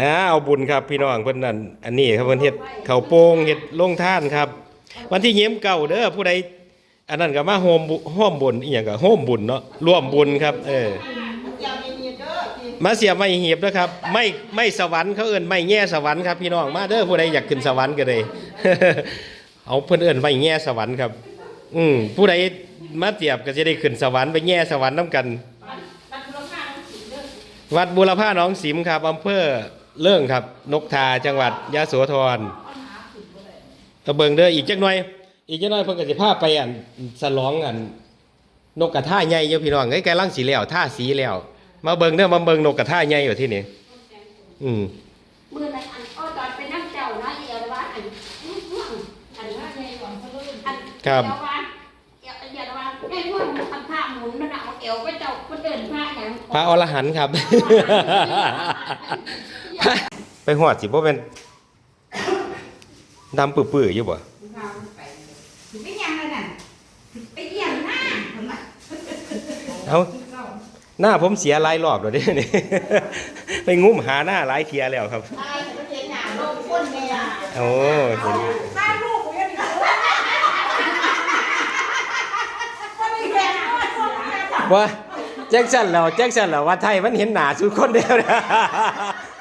อ่าเอาบุญครับพี่น้องเพิ่นนั่นอันนี้ครับเพิ่นเฮ็ดเข้าโป่งเฮ็ดโรงท่านครับ วันที่เยี่ยมเก่าเด้อผู้ใดอันนั้นก็มาโฮมโฮมบุญอีหยังก็โฮมบุญเนาะร่วมบุญครับ เออ มาเสียไม้เหียบนะครับ ไม่ไม่สวรรค์เขาเอิ้นไม่แง่สวรรค์ครับพี่น้องมาเด้อผู้ใดอยากขึ้นสวรรค์ก็เลยเอาเพิ่นเอิ้นไม่แง่สวรรค์ครับ อืมผู้ใดมาเสียบก็จะได้ขึ้นสวรรค์ไปแง่สวรรค์นํกัน วัดบุรพาหนองสิมครับอำเภอ เรื่องครับ นกทาจังหวัดยะโสธรตะเบิงเด้ออีกจักหน่อย อีกจักหน่อยเพิ่นก็สิพาไปอันสลองอัน นกกระทาใหญ่อยู่พี่น้องเอ้ยกล้ลังสีแล้วท่าสีแล้ว มาเบิงเด้อมาเบิงนกกระทาใหญ่อยู่ที่นี่อืมมือนั้นอันอ้อตอนไปนั่งเจ้านะเอียวว่าอันอื้อหืออันว่าไงหวังเขาเลยอันครับเอียวว่าเอียวเอียวว่าไอ้พวกทำผ้าหมุนนั่นเอาเอวไปเจ้าคนเดินผ้าอย่างพระอรหันต์ครับ ไปหอดสิบ่เป็นดำปื้อๆอยู่บ่ไปยังเลยน่ะไปเยี่ยมหน้าผมอะเอาหน้าผมเสียหลายรอบแล้วเด้นี่ไปงุ้มหาหน้าหลายเทียแล้วครับตายไปเห็นหน้าโลกคนเลยอะโอ้เห็นตายลูกกูยังอยู่คนนี้แก่คนคนนี้ต่อว่า แจ็คสันแล้วแจ็คสันแล้วว่าไทยมันเห็นหน้าสุดคนเดียวนะ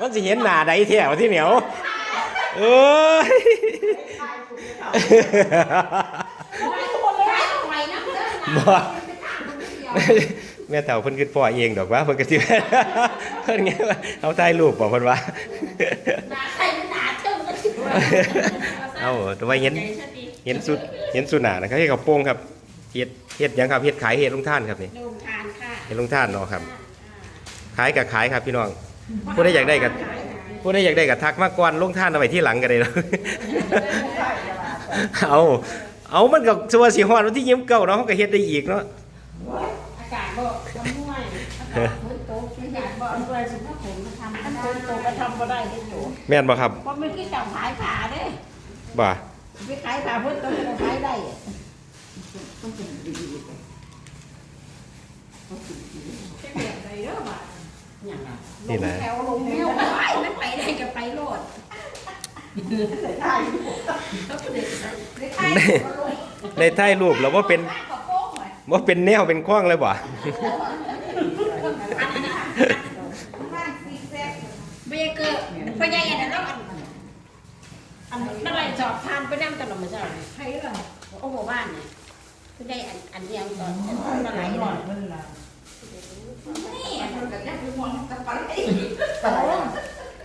มันสิเห็นหน้าใดแท้วที่เหนียวเอ้ยไปนะเด้อบ่แม่เต่าเพิ่นคิดพ่อเองดอกว่าเพิ่นก็สิเพิ่นไงว่าเอาถ่ายรูปบ่เพิ่นว่าเอาแต่ว่าเห็นเห็นสุดเห็นสุดหนานะครับเฮ็ดกระโปรงครับเฮ็ดเฮ็ดหยังครับเฮ็ดขายเฮ็ดลงท่านครับนี่โรงทาน ค่ะเฮ็ดลงท่านเนาะครับ ขายก็ขายครับพี่น้องผู้ใดอยากได้ก็ผู้ใดอยากได้ก็ทักมาก่อนลงท่านเอาไว้ที่หลังก็ได้เนาะเอาเอามันก็สัวสิฮอดวันที่ยิ้มเก่าเนาะเขาก็เฮ็ดได้อีกเนาะอากาศบ่จะม่วยอากาศฝนตกอากาศบ่อันเพื่อนสิพาผมมาทำอันฝนตกก็ทำบ่ได้ที่อยู่แม่นบ่ครับเพราะมันคือเจ้าขายผ้าเด้บ่ไปขายผ้าฝนตกก็ขายได้ต้องเป็นี่ นะแถวลงแมวไปมันไปได้ก็ไปโลดในในถ่ายรูปแล้วว่าเป็นว่าเป็นแนวเป็นคว้างเลยบ่เบเกอร์พ่อใหญ่อันนั้นแล้วอันอันนั่นอะไรจอบทานไปนั่งตลอดมาจ้ะใครล่ะโอ้โหบ้านเนี่ยพ่อใหญ่อันอันเดียงตอนนั่นไหลเลยนี่อันนั้นก็ได้มองตะปันไอ้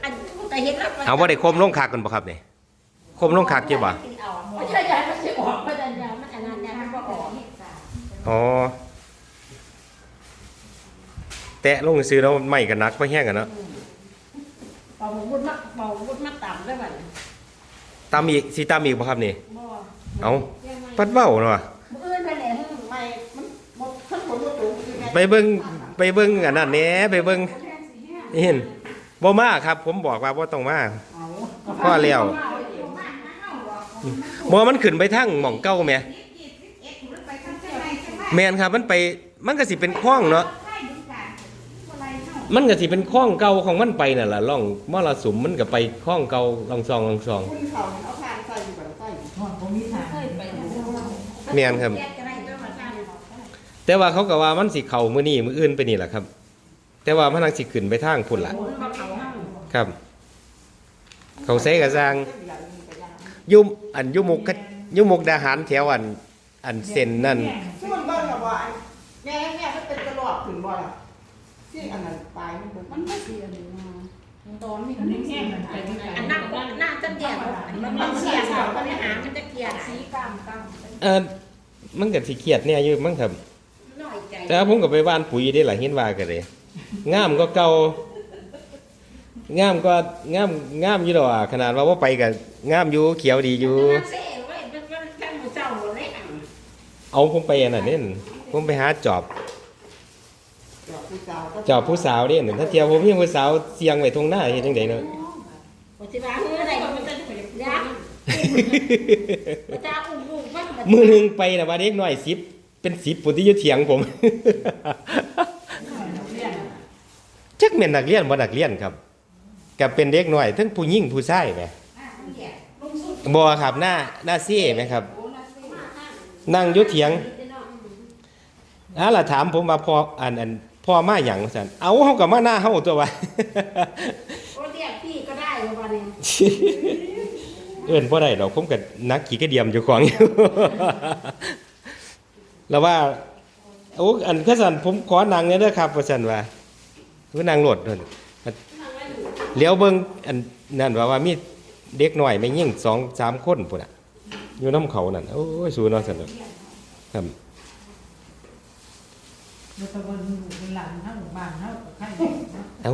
อันแต่เห็นแล้วเอาบ่ได้คมลงคักกันบ่ครับนี่คมลงคักเจ้บ่ไม่ใช่ยายมันจะออกไม่ใช่ยายมันอันนั้นยายมันก็ออกอ๋อแตะลงซื้อแล้วไม่กันนักบ่แห้งกันเนาะเป่าบุญมาเป่าบุญมาต่ำได้บ่ตามอีกสิตามอีกบ่ครับนี่บ่เอาปัดเว้าเนาะมื้ออื่นไปแล้วไม่มันหมดทั้งหมดบ่ถูกไปเบิ่งไปเบิ่งอันนั้นแหน่ไปเบิ่งนี่เห็น บ่มาครับ ผมบอกว่าบ่ต้องมาพอแล้วบ่มันขึ้นไปทางหม่องเก่าแหมไปทำเจ้าไหนเจ้าไหนแม่นครับมันไปมันก็สิเป็นคลองเนาะใช่ดูกันอะไรเนาะมันก็สิเป็นคลองเก่าของมันไปนั่นล่ะร่องมรสุมมันก็ไปคลองเก่าลองซองลองซองคุณเขาเอาทานใส่อยู่กับใส่เคยไปแม่นครับแยกกันได้ตัวมาซั่นแต่ว่าเขาก็ว่ามันสิเข้ามื้อนี้มื้ออื่นไปนี่แหละครับ แต่ว่ามันทางสิขึ้นไปทางพุ่นล่ะ ครับ เขาใส่กระซังยุมอันยุมุกกะยุมุกดาหารแถวอัน อันเส้นนั่นช่วงเบิ้งกับว่าแม่แม่มันเป็นกระโหลกถึงบ่ล่ะที่อันนั้นตายมันมันไม่เสียเลยตอนนี้มันแห้งมันไปที่ไหนอันนั้นหน้าจันเดียมันมันเสียสาวมันหามันจะเกลียดสีกำกเออมันก็สิเครียดเนี่ยอยู่มั้งครับำน้อยใจแต่ว่าผมก็ไปบ้านปุ๋ยได้หลายเห็นว่ากันเลยงามก็เก่า งามก็งามงามอยู่ดอกอะขนาดว่าว่าไปกับงามอยู่เขียวดีอยู่ เซ่ไว้มันมันแค่หมูเจ้าบ่ได้อะเอาผมไปอันนั้นนี่ผมไปหาจอบจอบผู้สาวก็จอบผู้สาวนี่หนึ่งถ้าเทียวผมยังผู้สาวเสียงไว้ตรงหน้าเฮ็ดจังไดเนาะบ่สิว่าเฮ้อได้มันจะยักมันจะอุ้มอุ้มมันมือหนึงไปน่ะว่าเด็กน้อย10เป็น10ปุ่นที่อยู่เถียงผม จักแม่นนักเรียนบ่นักเรียนครับ กับเป็นเด็กหน่อยทั้งผู้หญิงผู้ชายไหมอ่ามันแยกลุงสุดบ่ครับหน้าหน้าเซี่ไหมครับโอ้น่าสิมาทางนั่งอยุเถียงเนาะอะล่ะถามผมว่าพ่ออันอันพ่อมาหยังซั่นเอาเฮาก็มาหน้าเฮาตัววะโอ้เรียกพี่ก็ได้ว่าบัดนี้เอิ้นบ่ได้ดอกผมก็นักขี่กระเดียมอยู่ของอยู่แล้วว่าโอ้อันคือซั่นผมขอนั่งเนี่ยเด้อครับว่าซั่นว่าคือนั่งรถนั่น เลี้ยวเบิ่งอันนั่นว่าว่ามีเด็กน้อยแม่ยิ่งสองสามคนพุ่นน่ะอยู่น้ำเขานั่นโอ้ยสู้เนาะซั่นเนาะครับเราตะวันอยู่เป็นหลังเท่าบ้านเท่ากับใครเนาะเอ้า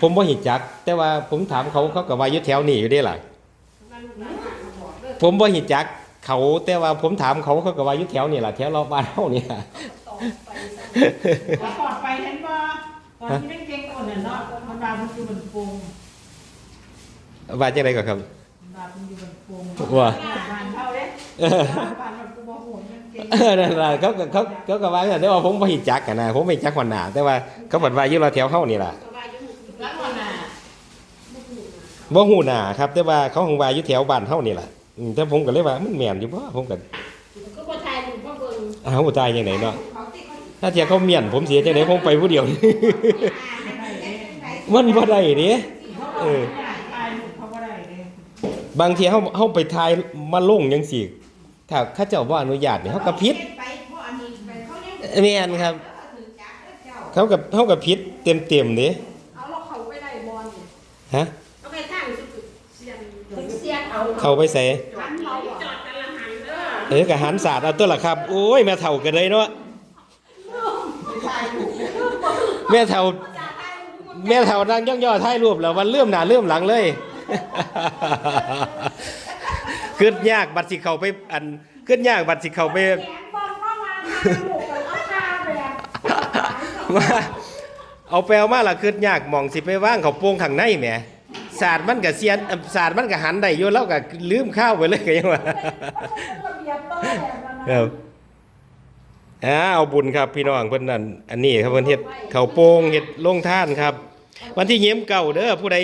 ผมบ่เห็นจัก แต่ว่าผมถามเขาเขาก็ว่าอยู่แถวนี้อยู่เด้ล่ะผมบ่เห็นจัก เขาแต่ว่าผมถามเขาเขาก็ว่าอยู่แถวนี่ล่ะแถวเราบ้านเฮานี่ล่ะแล้วปลอดไปเห็นบ่ตอนที่เล่นเก่ มันดามันอยู่บนโปงว่าจังไดก็ครับมันดามันอยู่บนโปงว่าบ้านเท่าเด้บ้านมันกูบ่โหดมันเก่งเออนั่นล่ะเขาก็เขาเขาก็ว่าอย่างนั้นแต่ว่าผมบ่เห็นจักกันนะผมไม่จักคนหน้าแต่ว่าเขาบอกว่าอยู่เราแถวเฮานี่ล่ะก็ว่าอยู่หมู่แล้ววันน่ะบ่ฮู้หน้าครับ แต่ว่าเขาคงว่าอยู่แถวบ้านเฮานี่ล่ะอืมแต่ผมก็เลยว่ามันแม่นอยู่บ่ผมก็ก็บ่ทายรูปบ่เบิ่งอ้าวตายจังไดเนาะเขาติเขาถ้าเทียเขาเมียนผมเสียจังไดผมไปผู้เดียว มันบ่ได้เด้เออ ตายลูกเขาบ่ได้เด้บางทีเฮาเฮาไปถ่ายมาลงจังซี่ถ้าเขาเจ้าบ่อนุญาตนี่เฮาก็ผิดไปเพราะอันนี้ไปเขาเรียกแม่นครับถือจักเจ้าเขากับเขากับผิดเต็มๆเด้เอาเราเขาไปได้บอลเนี่ยฮะ เอาไปทางสุดเสียนเสียนเอาเข้าไปใส่หันเราจอดกันละหันเด้อเออก็หันศาสตร์เอาตัวละครับ โอ้ยแม่เฒ่าก็เลยเนาะแม่เฒ่า แม่เฒ่านั่งย่องๆถ่ายรูปแล้วมันเลื่อมหน้าเลื่อมหลังเลยขึ้นยากบัดสิเขาไปอันขึ้นยากบัดสิเขาไปเอาแบบว่าเอาแปลมาล่ะขึ้นยากหมองสิไปว่างเขาโป่งข้างในแหมศาสตร์มันก็เสียนศาสตร์มันก็หันได้อยู่แล้วก็ลืมข้าวไปเลยก็ยังว่าระเบียบต้องแบบนั้นครับ อ่าเอาบุญครับพี่น้องเพิ่นนั่นอันนี้ครับเพิ่นเฮ็ดเขาวโป่งเฮ็ดโรงท่านครับ วันที่เยี่ยมเก่าเด้อผู้ใด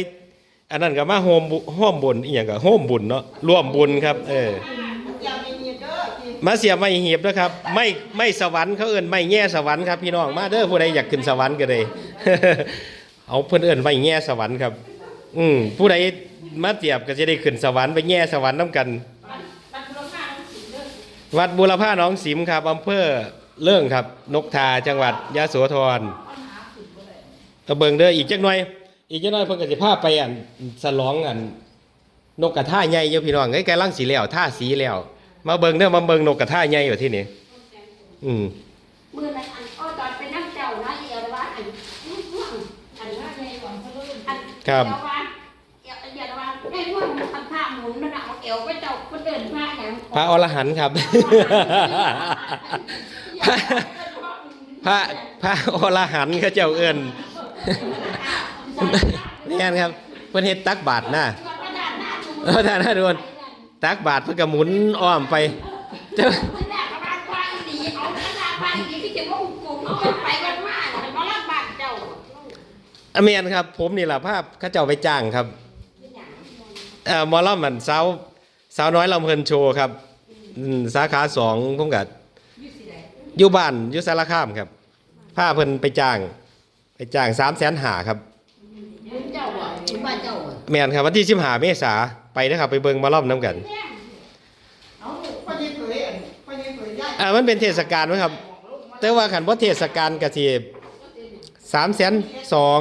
อันนั้นก็มาโฮมบุห้อมบุญอีหยังก็โฮมบุญเนาะร่วมบุญครับ เออ มาเสียไม่เหียบนะครับ ไม่ไม่สวรรค์เขาเอิ้นไม่แง่สวรรค์ครับพี่น้องมาเด้อผู้ใดอยากขึ้นสวรรค์ก็เลยเอาเพิ่นเอิ้นไม่แง่สวรรค์ครับ อืมผู้ใดมาเตียบก็จะได้ขึ้นสวรรค์ไปแง่สวรรค์นํกันมันคุณค่าต้องสิเด้อวัดบุรพาหนองสิมครับอำเภอ เรื่องครับ นกทาจังหวัดยะโสธรตะเบิงเด้ออีกจักหน่อย อีกจักหน่อยเพิ่นก็สิพาไปอันสลองอัน นกกระทาใหญ่อยู่พี่น้องเอ้ยกำลังสีแล้วท่าสีแล้ว มาเบิงเด้อมาเบิงนกกระทาใหญ่อยู่ที่นี่อืมมือนั้นอันอ้อตอนไปนั่งเจ้านะเอียวว่าอันห่วงอันว่าในหวังเขาอันครับ พระอรหันต์ครับ พระพระอรหันต์เขาเจ้าเอิ้นนี่นครับเพิ่อนเฮ็ดตักบาตรนะเออท่านน่าโดนตักบาตรเพิ่นก็หมุนอ้อมไปเจ้าอเมียนครับ ผมนี่แหละภาพเขาเจ้าไปจ้างครับเอ่อหมอลำมันสา สาวน้อยลำเพลินโชว์ครับอืมสาขาสองผมกับอยู่บ้านอยู่สารคามครับผ้าเพิ่นไปจ้าง ไปจ้างสามแสนหาครับแม่นครับวันที่สิบหาเมษาไปนะครับไปเบิงมาล่ำน้ำกันเอาพ่อยิ่งเคยอันพ่อยิ่งเคยย้ายอ่ามันเป็นเทศกาลไหมครับ แต่ว่าขันว่าเทศกาลกะสิสามแสนสอง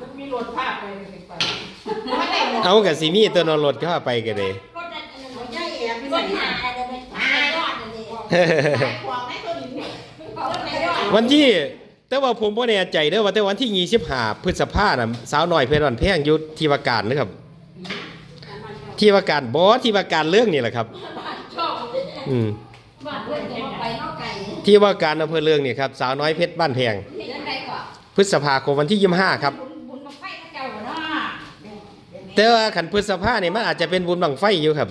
มันมีรถภาพไปเลยไป ไม่ได้หมด เอากะสิมีตัวนรถเข้าไปกันเลยย้ายแอบไปใส่หน้าของในตัวนี้วันที่แต่ว่าผมบ่แน่ใจเด้อว่าแต่วันที่25พฤษภาคมน่ะสาวน้อยเพชรวันแพงอยู่ที่ว่าการนะครับ ที่ว่าการบ่ที่ว่าการเรื่องนี่แหละครับ อืมที่ว่าการอำเภอเรืองนี่ครับสาวน้อยเพชรบ้านแพงพฤษภาคมวันที่25ครับ แต่ว่าขันพฤษภาเนี่ยมันอาจจะเป็นบุญบังไฟอยู่ครับ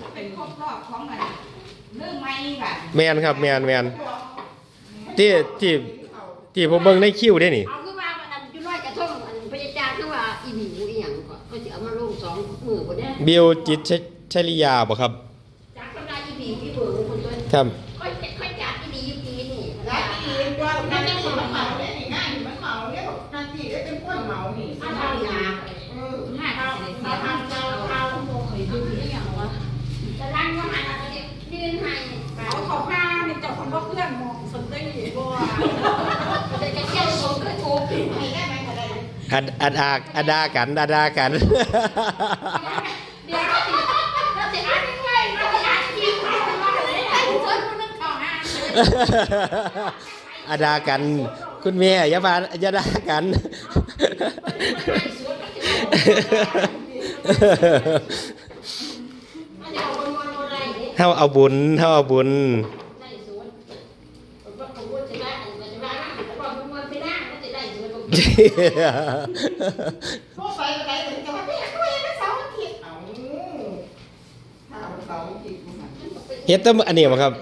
แมนครับแมนแมนที่ที่ที่ผมเบิ่งในคิวได้นี่ เอาคือว่ามันอยู่น้อยกระทงอันพญาจารย์คือว่าอีหมูอีหยังก็ก็สิเอามาลงสองมือบ่ได้บิวจิตรชริยาบ่ครับจักก็ได้อีหมูอีเบิ่งคนตัวครับ ค่อยค่อยจัดอีหลีอยู่ปีนี่ได้ดีว่านั่นนี่มันเหมาเนี่ยนี่ง่ายมันเหมาเนี่ยบอกนั่นที่ได้เป็นคนเหมานี่ถ้าทำยาเออห้าเท่าถ้าทำเจ้าเท่าโมเคยดูอีหยังวะจะลั่นว่าหันอะไรยืนให้เอาเขาผ้านี่เจ้าคนก็เพื่ อนมองสนใจบ่จะจะเจ้าผมก็ถูกให้ได้ไหมก็ได้อัดอัดอากอัดากันอัดากันเดี๋ยวเราสิเราสิอ่านยังไงเราสิอ่านจริงเราสิว่าอะไรไอ้คนคนอัดากัน คุณแม่ยามาอย่าดากัน เฮาเอาบุญเฮาเอาบุญพวกไปก็ได้ถึงจะว่าเนี่ยก็ยังไม่เสาร์อาทิตย์เอาถ้าเสาร์อาทิตย์มันเฮ็ดแต้อันนี้บ่ครับ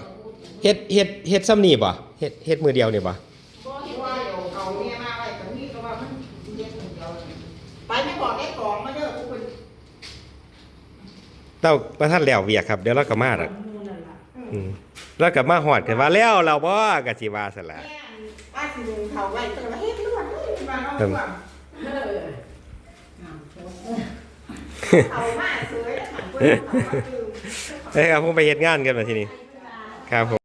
เฮ็ดเฮ็ดเฮ็ดซ้ำนี่บ่เฮ็ดเฮ็ดมือเดียวนี่บ่ ว่าเดี๋ยวเอาเนี่ยมาไว้ตรงนี้ก็ว่ามันเย็นเดียวไปไม่บอกได้กองมาเด้อผู้คน เต้าบ่ทันแล้วเวียกครับเดี๋ยวเราก็มาดอกอืมแล้วก็มาฮอดกันว่าแล้วเราบ่ก็สิว่าซั่นล่ะแม่ป้าสิลุงเขาไว้ก็เลยว่าเฮ็ดล้วนเลยมาเอาล้วนเอามาสวยแล้วหันเพิ่นเอามาดื่มเอ้ยครับผมไปเฮ็ดงานกันมาทีนี้ครับผม